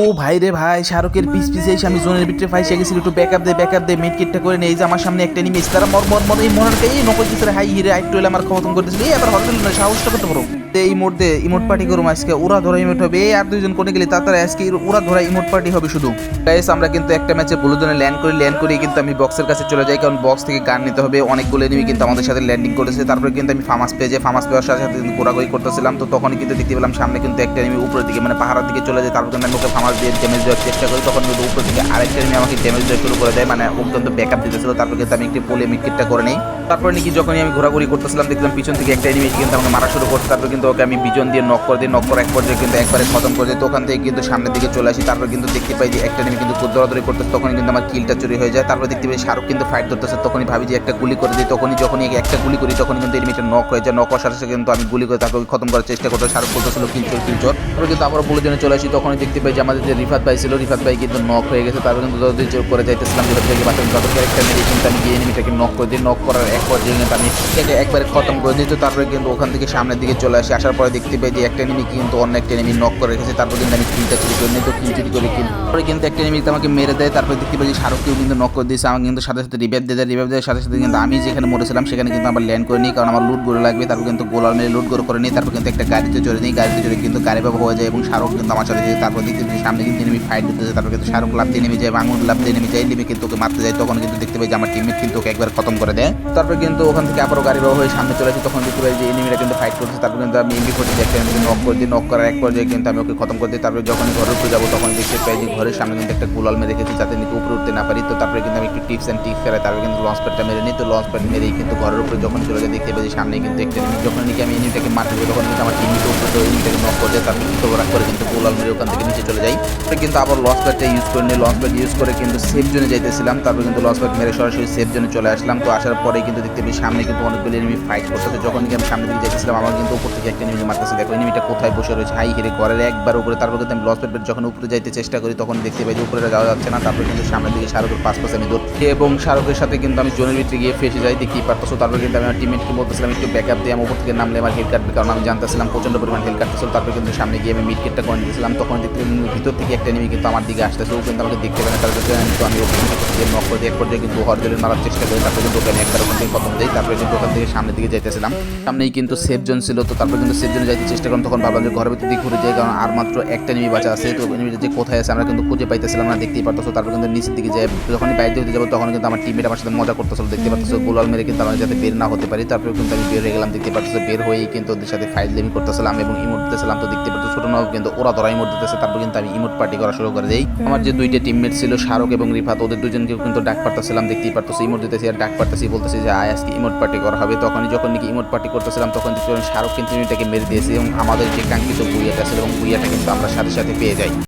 ও ভাই রে ভাই, শাহরুখের পিস পিসে এসে আমি জোনের ভিতরে ফাইসে গেছিল, একটু ব্যাকআপ দে ব্যাকআপ দে মিড কিটটা করে নেই যে আমার সামনে একটা নিমেজ তারা মর মর মর এই মরারকে এই নকল কিসের, হাই হিরে আইটু এলে আমার খতম করে দিয়েছিল এই আবার হরদল না সাহসটা করতে পারো এই মোড়তে ইমোট পার্টি করুম আজকে, ওরা ধরা ইমোট হবে, এই আর দুইজন কোনে গেলে তাড়াতাড়ি আজকে ওরা ধরা ইমোট পার্টি হবে শুধু। গাইস আমরা কিন্তু একটা ম্যাচে ব্লু জোনে ল্যান্ড করি ল্যান্ড করি কিন্তু আমি বক্সের কাছে চলে যাই, কারণ বক্স থেকে গান নিতে হবে, অনেকগুলো এনিমি কিন্তু আমাদের সাথে ল্যান্ডিং করেছে, তারপরে কিন্তু আমি ফামাস পেয়ে যাই ফামাস পেয়ে সাথে সাথে কিন্তু ঘোরাঘুরি করতেছিলাম, তো তখনই কিন্তু দেখতে পেলাম সামনে কিন্তু একটা এনিমি উপরের দিকে মানে পাহাড়ের দিকে চলে যায়, তারপর আমি ওকে দিয়ে ড্যামেজ দেওয়ার চেষ্টা করি, তখন কিন্তু উপর থেকে আরেকটা আমাকে ড্যামেজ দেওয়া শুরু করে দেয় মানে অত্যন্ত ব্যাকআপ দিতেছিল। তারপর কিন্তু আমি একটি পোলে মিটকিটটা করে নেই। তারপর নাকি যখনই আমি ঘোরাঘুরি করতেছিলাম, দেখলাম পিছন থেকে একটা এনিমি কিন্তু আমাকে মারা শুরু করছে। তারপর কিন্তু ওকে আমি বিজন দিয়ে নক করে দিই নক করে এক পর্যায়ে কিন্তু একবারে খতম করে দিই। তো ওখান থেকে কিন্তু সামনের দিকে চলে আসি, তারপর কিন্তু দেখতে পাই যে একটা এনিমি কিন্তু দৌড়াদৌড়ি করতেছে, তখনই কিন্তু আমার কিলটা চুরি হয়ে যায়। তারপর দেখতে পাই শাহরুখ কিন্তু ফাইট করতেছে, তখনই ভাবি যে একটা গুলি করে দিই। তখনই যখনই একটা গুলি করি তখন কিন্তু এনিমিটা নক হয়ে যায়। নক হওয়ার সাথে কিন্তু আমি গুলি করে তারপর খতম করার চেষ্টা করতে শাহরুখ বলতেছিল কিলচোর কিলচোর তারপর কিন্তু আবার বলে জন্য চলে আসি, তখনই দেখতে পাই যে আমাদের যে রিফাত ভাই ছিল, রিফাত ভাই কিন্তু নক হয়ে গেছে। তারপর কিন্তু দৌড় জোর করে যাইতেছিলাম, রিফাত ভাইকে বাঁচানো তারপর ক্যারেক্টার মেরে কিন্তু আমি গিয়ে এনিমিটাকে নক করে দিই। নক করার এক পর্যায়ে কিন্তু আমি একবারে খতম করে দিই তো তারপরে কিন্তু ওখান থেকে সামনের দিকে চলে আসি। আসার পরে দেখতে পাই যে একটা এনিমি কিন্তু অন্য একটা এনিমি নক করে রেখেছে, তারপর কিন্তু আমি কিলটা চুরি করে নিই তো চুরি করে, কিল পরে কিন্তু একটা এনিমি আমাকে মেরে দেয়, তারপর দেখতে পাই যে শাহরুখকেও কিন্তু নক করে দিয়েছে, আমাকে কিন্তু সাথে সাথে রিভাইভ দিয়ে দেয় রিভাইভ দেওয়ার সাথে সাথে কিন্তু আমি যেখানে মরেছিলাম সেখানে কিন্তু আমার ল্যান্ড করে নিই, কারণ আমার লুট করে লাগবে, তারপর কিন্তু গোলাল মেরে লুট করে করে নিই, তারপর কিন্তু একটা গাড়িতে চড়ে নিই, গাড়িতে চড়ে কিন্তু গাড়ি বাবা হয়ে যায় এবং শাহরুখ কিন্তু আমার সাথে যায়, তারপর দেখতে পাই সামনে কিন্তু এনিমি ফাইট দিতেছে তারপর কিন্তু শাহরুখ লাভ দিয়ে নেমে যায় ভাঙুন লাভ দিয়ে নেমে যায় নেমে কিন্তু ওকে মারতে যায়, তখন কিন্তু দেখতে পাই যে আমার টিমমেট কিন্তু ওকে একবার খতম করে দেয়। তারপর কিন্তু ওখান থেকে আবারও গাড়ি বাবা হয়ে সামনে চলে তখন দেখতে পাই যে এনিমিটা কিন্তু ফাইট করছে। তারপর কিন্তু আমি এমবি ফোর্টি একটা এনিমিকে নক করে দিই নক করার এক পর্যায়ে কিন্তু আমি ওকে খতম করে দিই। তারপরে যখনই ঘরের উপরে যাব, তখন দেখতে পাই যে ঘরের সামনে কিন্তু একটা গুলাল মেরে রেখেছি, যাতে নাকি উপরে উঠতে না পারি। তো তারপরে কিন্তু আমি একটু টিপস অ্যান্ড টিপস ফেরাই তারপরে কিন্তু লঞ্চ প্যাডটা মেরে নিই। তো লঞ্চ প্যাড মেরেই কিন্তু ঘরের উপরে যখন চলে যায়, দেখতে পাই যে সামনে কিন্তু একটা এনিমি যখন নাকি আমি এনিমিটাকে মারতে যাই, তখন কিন্তু আমার টিমিকে উপরে তো এনিমিটাকে নক করে দেয়। তারপরে কিন্তু ওরা করে কিন্তু গুলাল মেরে ওখান থেকে নিচে চলে যাই তারপরে কিন্তু আবার লঞ্চ প্যাডটা ইউজ করে নিই। লঞ্চ প্যাড ইউজ করে কিন্তু সেফ জোনে যাইতেছিলাম। তারপরে কিন্তু লঞ্চ প্যাড মেরে সরাসরি সেফ জোনে চলে আসলাম। তো আসার পরে কিন্তু দেখতে পাই সামনে কিন্তু অনেকগুলো এনিমি ফাইট করতেছে। যখন আমি সামনে দিকে যাইতেছিলাম, আমার কিন্তু উপর থেকে একটা এনিমি মারতেছে। দেখো এনিমিটা কোথায় বসে রয়েছে? হাই হেরে ঘরের একবার উপরে, তারপর কিন্তু আমি লঞ্চ পেট যখন উপরে যাইতে চেষ্টা করি, তখন দেখতে পাই যে উপরে যাওয়া যাচ্ছে না। তারপরে কিন্তু সামনের দিকে শাহরুখের পাশ পাশে আমি দৌড় এবং শাহরুখের সাথে কিন্তু আমি জোনের ভিতরে গিয়ে ফেসে যাই দেখি পারতেছো। তারপরে কিন্তু আমি আমার টিমমেটকে বলতেছিলাম, একটু ব্যাকআপ দিয়ে আমি উপর থেকে নামলে আমার হেল কাটবে কারণ আমি জানতেছিলাম প্রচণ্ড পরিমাণ হেল কাটতেছিল তারপরে কিন্তু সামনে গিয়ে আমি মিড কেটটা করে নিয়েছিলাম তখন দেখতে ভিতর থেকে একটা নেমে কিন্তু আমার দিকে আসতেছে। ও কিন্তু আমাকে দেখতে পারে না। তারপরে কিন্তু আমি ওকে দিয়ে নক করে দিই এক পর্যায়ে কিন্তু হরজলের মারার চেষ্টা করি। তারপরে কিন্তু আমি একবার ওখান থেকে প্রথম দিই তারপরে কিন্তু ওখান থেকে সামনের দিকে যাইতেছিলাম। সামনেই কিন্তু সেফ জোন ছিল, তো তারপরে কিন্তু সেফ জোনে যাইতে চেষ্টা করলাম, তখন ভাবলাম যে ঘরের ভিতর দিকে ঘুরে যাই, কারণ আর মাত্র একটা নেমে বাঁচা আছে, তো এনিমিটা যে কোথায় আছে আমরা কিন্তু খুঁজে পাইতেছিলাম না, দেখতেই পারতেছো, তারপর কিন্তু নিচের দিকে যাই, যখনই বাইরে হতে যাব তখন কিন্তু আমার টিমমেট আমার সাথে মজা করতেছিল, দেখতে পারতেছো, গোলাল মেরে কিন্তু আমার যাতে বের না হতে পারি তারপরে কিন্তু আমি বের হয়ে গেলাম, দেখতে পারতেছো, বের হয়েই কিন্তু ওদের সাথে ফাইল লেমি করতেছিলাম এবং ইমোট দিতেছিলাম, তো দেখতে পারতো ছোট নব কিন্তু ওরা ধরা ইমোট দিতেছে, তারপর কিন্তু আমি ইমোট পার্টি করা শুরু করে দেই। আমার যে দুইটা টিমমেট ছিল, শাহরুখ এবং রিফাত, ওদের দুজনকেও কিন্তু ডাক পারতেছিলাম দেখতেই পারতেছি ইমোট দিতেছি আর ডাক পারতেছি বলতেছি যে আয় আজকে ইমোট পার্টি করা হবে। তখন যখন নাকি ইমোট পার্টি করতেছিলাম, তখন দেখতে শাহরুখ কিন্তু মেরে দিয়েছে এবং আমাদের যে কাঙ্ক্ষিত বুইয়াটা ছিল এবং বুইয়াটা কিন্তু আমরা সাথে সাথে পেয়ে যাই।